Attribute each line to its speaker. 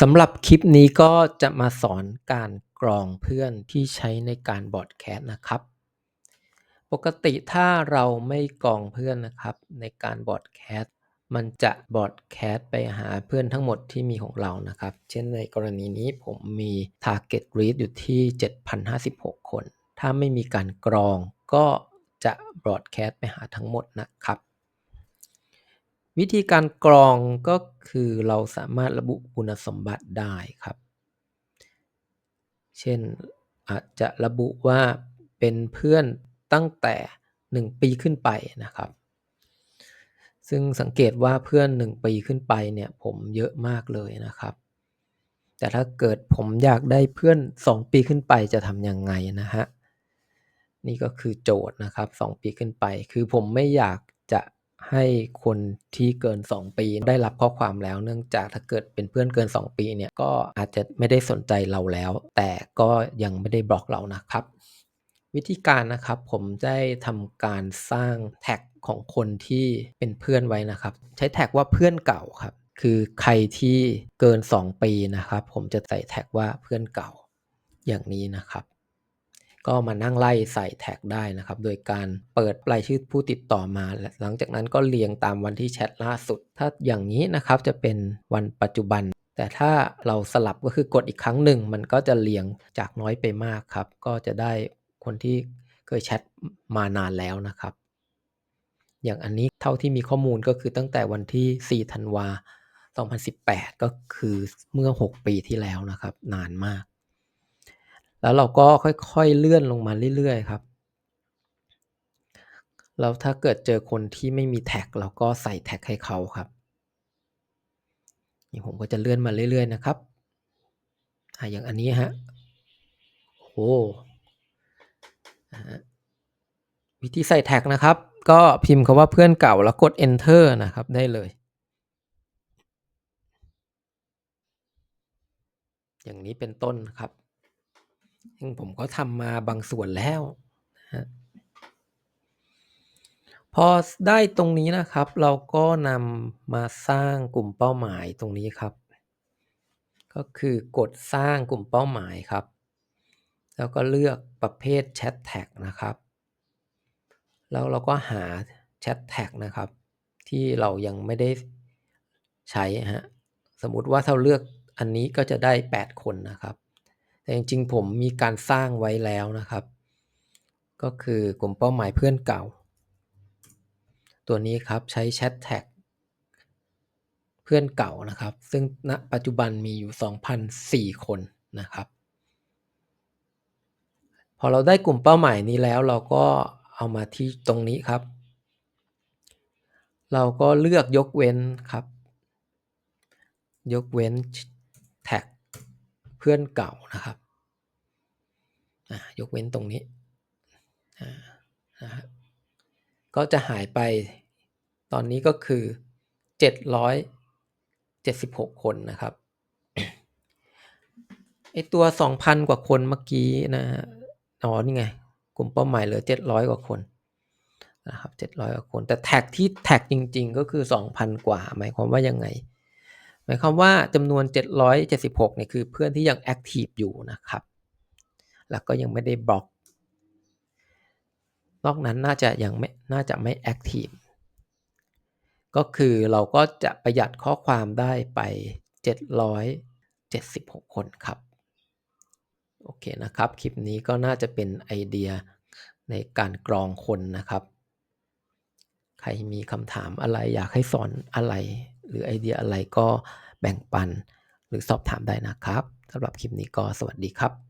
Speaker 1: สำหรับคลิปนี้ก็จะมาสอนการกรองเพื่อนที่ใช้ในการบอดแคสต์นะครับ ปกติถ้าเราไม่กรองเพื่อนนะครับ ในการบอดแคสต์มันจะบอดแคสต์ไปหาเพื่อนทั้งหมดที่มีของเรานะครับ เช่นในกรณีนี้ผมมี target read อยู่ที่ 7,056 คน ถ้าไม่มีการกรองก็จะบอดแคสต์ไปหาทั้งหมดนะครับ วิธีการกรองก็คือเราสามารถระบุคุณสมบัติได้ครับ เช่นอาจจะระบุว่าเป็นเพื่อนตั้งแต่ 1 ปีขึ้นไปนะครับ ซึ่งสังเกตว่าเพื่อน 1 ปีขึ้นไปเนี่ยผมเยอะมากเลยนะครับ แต่ถ้าเกิดผมอยากได้เพื่อน 2 ปีขึ้นไปจะทำยังไงนะฮะนี่ก็คือโจทย์นะครับ 2 ปีขึ้นไป คือผมไม่อยาก ให้คนที่เกิน 2 ปีได้รับข้อความแล้ว เนื่องจากถ้าเกิดเป็นเพื่อนเกิน 2 ปีเนี่ยก็อาจจะไม่ได้สนใจเราแล้ว แต่ก็ยังไม่ได้บล็อกเรานะครับ วิธีการนะครับผมได้ทำการสร้างแท็กของคนที่เป็นเพื่อนไว้นะครับ ใช้แท็กว่าเพื่อนเก่าครับ คือใครที่เกิน 2 ปีนะครับ ผมจะใส่แท็กว่าเพื่อนเก่าอย่างนี้นะครับ ก็มานั่งไล่ใส่แท็กได้นะครับ โดยการเปิดรายชื่อผู้ติดต่อมาหลังจากนั้นก็เรียงตามวันที่แชทล่าสุด ถ้าอย่างนี้นะครับจะเป็นวันปัจจุบัน แต่ถ้าเราสลับก็คือกดอีกครั้งหนึ่ง มันก็จะเรียงจากน้อยไปมากครับ ก็จะได้คนที่เคยแชทมานานแล้วนะครับ อย่างอันนี้เท่าที่มีข้อมูลก็คือตั้งแต่วันที่4ธันวา2018 ก็คือเมื่อ 6 ปีที่แล้วนะครับ นานมาก แล้วเราก็ค่อยๆเลื่อนลงมาเรื่อยๆครับ แล้วถ้าเกิดเจอคนที่ไม่มีแท็กเราก็ใส่แท็กให้เขาครับนี่ผมก็จะเลื่อนมาเรื่อยๆนะครับอ่าอย่างอันนี้ฮะโอ้วิธีใส่แท็กนะครับ ก็พิมพ์คาว่าเพื่อนเก่าแล้วกด enter นะครับได้เลย อย่างนี้เป็นต้นครับ ซึ่งผมก็ทำมาบางส่วนแล้วนะฮะพอได้ตรงนี้นะครับ เราก็นำมาสร้างกลุ่มเป้าหมายตรงนี้ครับ ก็คือกดสร้างกลุ่มเป้าหมายครับ แล้วก็เลือกประเภทแชทแท็กนะครับ แล้วเราก็หาแชทแท็กนะครับ ที่เรายังไม่ได้ใช้ฮะสมมุติว่าถ้าเลือกอันนี้ก็จะได้ 8 คนนะครับ แต่จริงๆ ผมมีการสร้างไว้แล้วนะครับ ก็คือกลุ่มเป้าหมายเพื่อนเก่า ตัวนี้ครับใช้แชทแท็กเพื่อนเก่านะครับ ซึ่งณปัจจุบันมีอยู่ 2,004 คนนะครับ พอเราได้กลุ่มเป้าหมายนี้แล้วเราก็เอามาที่ตรงนี้ครับ เราก็เลือกยกเว้นครับ ยกเว้น เพื่อนเก่านะครับยกเว้นตรงนี้นะก็จะหายไปตอนนี้ก็คือ 776 คนนะครับไอตัว 2,000 กว่าคนเมื่อกี้นะอ๋อนี่ไง กลุ่มเป้าหมายเหลือ 700 กว่าคนนะครับ700 กว่าคน แต่แท็กที่แท็กจริง ๆ ก็คือ 2,000 กว่า หมายความว่ายังไง มายความว่าจำนวน 776เนี่ยคือเพื่อนที่ยังแอคทีฟอยู่นะครับ แล้วก็ยังไม่ได้บล็อก นอกนั้นน่าจะยังไม่น่าจะไม่แอคทีฟก็คือเราก็จะประหยัดข้อความได้ไป 776 คนครับ โอเคนะครับ คลิปนี้ก็น่าจะเป็นไอเดียในการกรองคนนะครับ ใครมีคำถามอะไรอยากให้สอนอะไร หรือไอเดียอะไรก็แบ่งปันหรือสอบถามได้นะครับสำหรับคลิปนี้ก็สวัสดีครับ